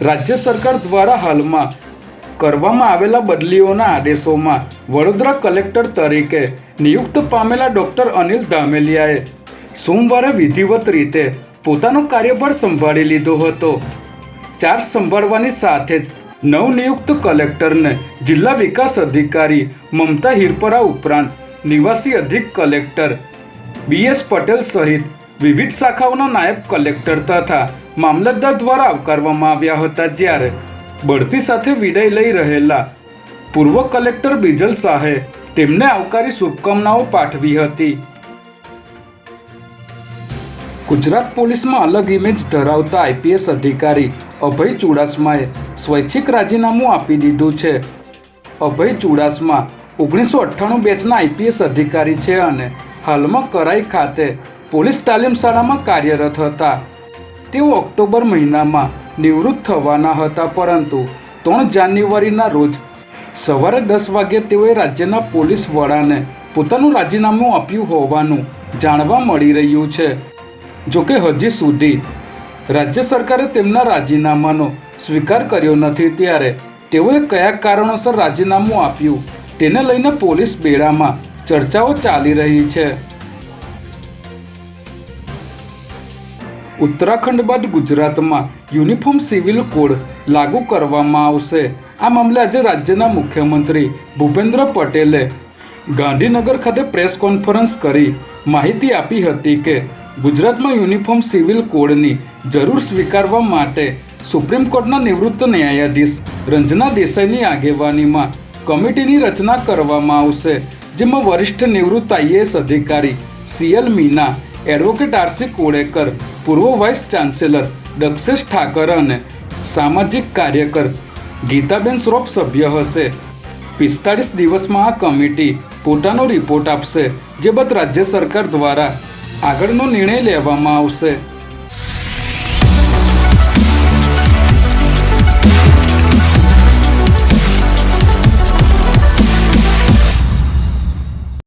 રાજ્ય સરકાર દ્વારા હાલમાં કરવામાં આવેલા બદલીઓના આદેશોમાં વડોદરા કલેક્ટર તરીકે નિયુક્ત પામેલા ડૉક્ટર અનિલ ધામેલિયાએ સોમવારે વિધિવત રીતે પોતાનો કાર્યભાર સંભાળી લીધો હતો. ચાર્જ સંભાળવાની સાથે જ નવનિયુક્ત કલેક્ટરને જિલ્લા વિકાસ અધિકારી મમતા હિરપરા ઉપરાંત નિવાસી અધિક કલેક્ટર બીએસ પટેલ સહિત વિવિધ શાખાઓના નાયબ કલેક્ટર તથા મામલતદાર દ્વારા આવકારવામાં આવ્યા હતા જ્યારે બઢતી સાથે વિદાય લઈ રહેલા પૂર્વ કલેક્ટર બિજલ શાહે તેમને આવકારી શુભકામનાઓ પાઠવી હતી. ગુજરાત પોલીસમાં અલગ ઇમેજ ધરાવતા આઈપીએસ અધિકારી અભય ચુડાસમાએ સ્વૈચ્છિક રાજીનામું આપી દીધું છે. અભય ચુડાસમા ઓગણીસો અઠ્ઠાણું બેચના આઈપીએસ અધિકારી છે અને હાલમાં કરાઈ ખાતે પોલીસ તાલીમ શાળામાં કાર્યરત હતા. તેઓ ઓક્ટોબર મહિનામાં નિવૃત્ત થવાના હતા, પરંતુ ત્રણ જાન્યુઆરીના રોજ સવારે દસ વાગ્યે તેઓએ રાજ્યના પોલીસ વડાને પોતાનું રાજીનામું આપ્યું હોવાનું જાણવા મળી રહ્યું છે. જોકે હજી સુધી રાજ્ય સરકારે તેમના રાજીનામાનો સ્વીકાર કર્યો નથી, ત્યારે તેઓએ કયા કારણોસર રાજીનામું આપ્યું, તેને લઈને પોલીસ બેડામાં ચર્ચાઓ ચાલી રહી છે. ઉત્તરાખંડ બાદ ગુજરાતમાં યુનિફોર્મ સિવિલ કોડ લાગુ કરવામાં આવશે. આ મામલે આજે રાજ્યના મુખ્યમંત્રી ભૂપેન્દ્ર પટેલે ગાંધીનગર ખાતે પ્રેસ કોન્ફરન્સ કરી માહિતી આપી હતી કે ગુજરાતમાં યુનિફોર્મ સિવિલ કોડની જરૂર સ્વીકારવા માટે સુપ્રીમ કોર્ટના નિવૃત્ત ન્યાયાધીશ રંજના દેસાઈની આગેવાનીમાં કમિટીની રચના કરવામાં આવશે, જેમાં વરિષ્ઠ નિવૃત્ત આઈએએસ અધિકારી CL Meena advocate RC Kolekar, પૂર્વ વાઇસ ચાન્સેલર દક્ષેશ ઠાકર અને સામાજિક કાર્યકર ગીતાબેન શ્રોફ સભ્ય હશે. પિસ્તાળીસ દિવસમાં આ કમિટી પોતાનો રિપોર્ટ આપશે, જે બાદ રાજ્ય સરકાર દ્વારા આગળનો નિર્ણય લેવામાં આવશે.